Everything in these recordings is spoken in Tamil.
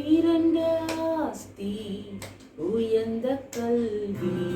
உயிரண்ட ஆஸ்தி உயர்ந்த கல்வி.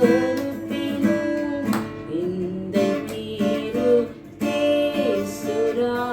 மறுப்பினும் இந்த தீரு தேசுரா.